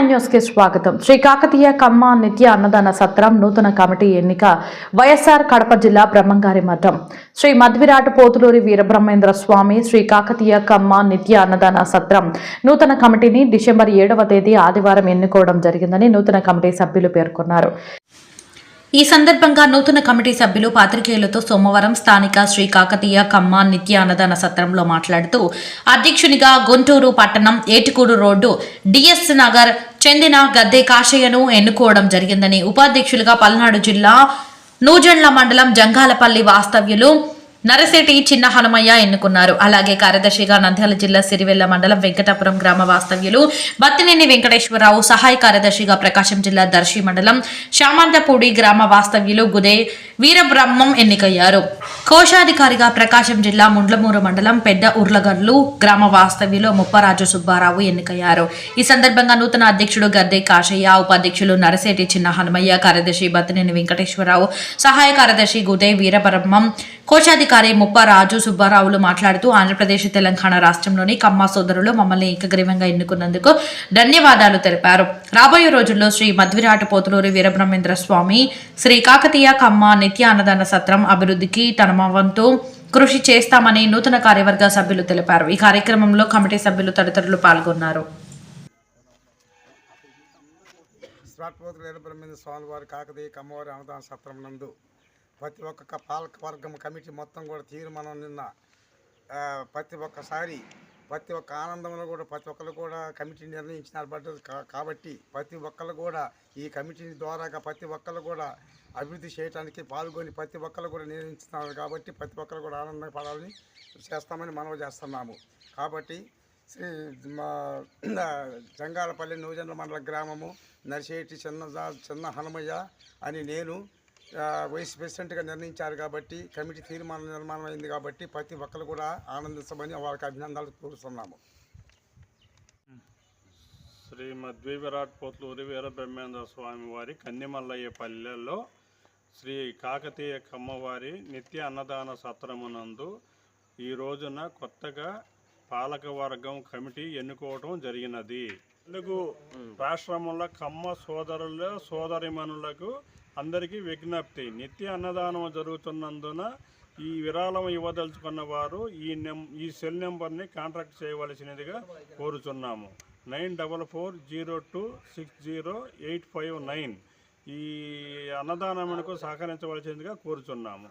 Nine న్యూస్కి స్వాగతం. శ్రీ కాకతీయ కమ్మ నిత్య అన్నదాన సత్రం నూతన కమిటీ ఎన్నిక వైఎస్ఆర్ కడప జిల్లా బ్రహ్మంగారి మఠం. శ్రీ మధ్విరాట్ పోతులూరి వీరబ్రహ్మేంద్ర స్వామి శ్రీ కాకతీయ కమ్మ నిత్య అన్నదాన సత్రం నూతన కమిటీని డిసెంబర్ ఏడవ తేదీ ఆదివారం ఎన్నుకోవడం జరిగిందని నూతన కమిటీ సభ్యులు పేర్కొన్నారు. ఈ సందర్భంగా నూతన కమిటీ సభ్యులు పాత్రికేయులతో సోమవారం స్థానిక శ్రీ కాకతీయ కమ్మ నిత్య సత్రంలో మాట్లాడుతూ అధ్యక్షునిగా గుంటూరు పట్టణం ఏటుకూరు రోడ్డు డిఎస్ నగర్ చెందిన గద్దె కాశయ్యను ఎన్నుకోవడం జరిగిందని ఉపాధ్యక్షులుగా పల్నాడు జిల్లా నూజండ్ల మండలం జంగాలపల్లి వాస్తవ్యులు నరసేటి చిన్న హనుమయ్య ఎన్నుకున్నారు. అలాగే కార్యదర్శిగా నంద్యాల జిల్లా సిరివెల్ల మండలం వెంకటాపురం గ్రామ వాస్తవ్యులు బత్తినేని వెంకటేశ్వరరావు సహాయ కార్యదర్శిగా ప్రకాశం జిల్లా దర్శి మండలం శామంతపూడి గ్రామ వాస్తవ్యులు గుదే వీరబ్రహ్మం ఎన్నికయ్యారు. కోశాధికారిగా ప్రకాశం జిల్లా ముండ్లమూరు మండలం పెద్ద ఉర్లగర్లు గ్రామ వాస్తవ్యులు ముప్పరాజు సుబ్బారావు ఎన్నికయ్యారు. ఈ సందర్భంగా నూతన అధ్యక్షుడు గద్దె కాశయ్య ఉపాధ్యక్షులు నరసేటి చిన్న హనుమయ్య కార్యదర్శి బత్తినేని వెంకటేశ్వరరావు సహాయ కార్యదర్శి గుదే వీరబ్రహ్మం కోశాధికారి ముప్పరాజు సుబ్బారావులు మాట్లాడుతూ ఆంధ్రప్రదేశ్ తెలంగాణ రాష్ట్రంలోని కమ్మ సోదరులు మమ్మల్ని ఏకగ్రీవంగా ఎన్నుకున్నందుకు ధన్యవాదాలు తెలిపారు. రాబోయే రోజుల్లో శ్రీ మధ్విరాట పోతులూరి వీరబ్రహ్మేంద్ర స్వామి శ్రీ కాకతీయ కమ్మ నిత్య అన్నదాన సత్రం అభివృద్ధికి తన వంతు కృషి చేస్తామని నూతన కార్యవర్గ సభ్యులు తెలిపారు. ఈ కార్యక్రమంలో కమిటీ సభ్యులు తదితరులు పాల్గొన్నారు. స్వామి వారి కాకతీయ కమ్మవారి అన్నదాన సత్రం నందు ప్రతి ఒక్క పాలక వర్గం కమిటీ మొత్తం కూడా తీర్మానం నిన్న ప్రతి ఒక్కసారి ప్రతి ఒక్క ఆనందంలో కూడా ప్రతి ఒక్కరు కూడా కమిటీ నిర్ణయించినారు బట్ కా- కాబట్టి ప్రతి ఒక్కరు కూడా ఈ కమిటీ ద్వారాగా ప్రతి ఒక్కరు కూడా అభివృద్ధి చేయడానికి పాల్గొని ప్రతి ఒక్కరు కూడా నిర్ణయించుతున్నారు కాబట్టి ప్రతి ఒక్కరు కూడా ఆనందపడాలని చేస్తామని మనవి చేస్తున్నాము. కాబట్టి శ్రీ మా జంగాలపల్లి నూజన్ల మండల గ్రామము నర్సేటి చిన్న చిన్న హనుమయ్య అని నేను వైస్ ప్రెసిడెంట్గా నిర్ణయించారు కాబట్టి కమిటీ తీర్మానం నిర్మాణం అయింది కాబట్టి ప్రతి ఒక్కరు కూడా ఆనందించమని వారికి అభినందనలు కోరుతున్నాము. శ్రీ మధ్వీవిరాట్ పోట్లూరి వీరబ్రహ్మేంద్ర స్వామి వారి కన్నిమల్లయ్య పల్లెల్లో శ్రీ కాకతీయ కమ్మవారి నిత్య అన్నదాన సత్రమునందు ఈ రోజున కొత్తగా పాలకవర్గం కమిటీ ఎన్నుకోవటం జరిగినది. తెలుగు రాష్ట్రముల కమ్మ సోదరుల సోదరిమనులకు అందరికీ విజ్ఞప్తి. నిత్య అన్నదానం జరుగుతున్నందున ఈ విరాళం ఇవ్వదలుచుకున్న వారు ఈ నెం ఈ సెల్ నెంబర్ని కాంటాక్ట్ చేయవలసినదిగా కోరుచున్నాము. Nine double four zero two six zero eight five nine ఈ అన్నదానమునకు సహకరించవలసిందిగా కోరుచున్నాము.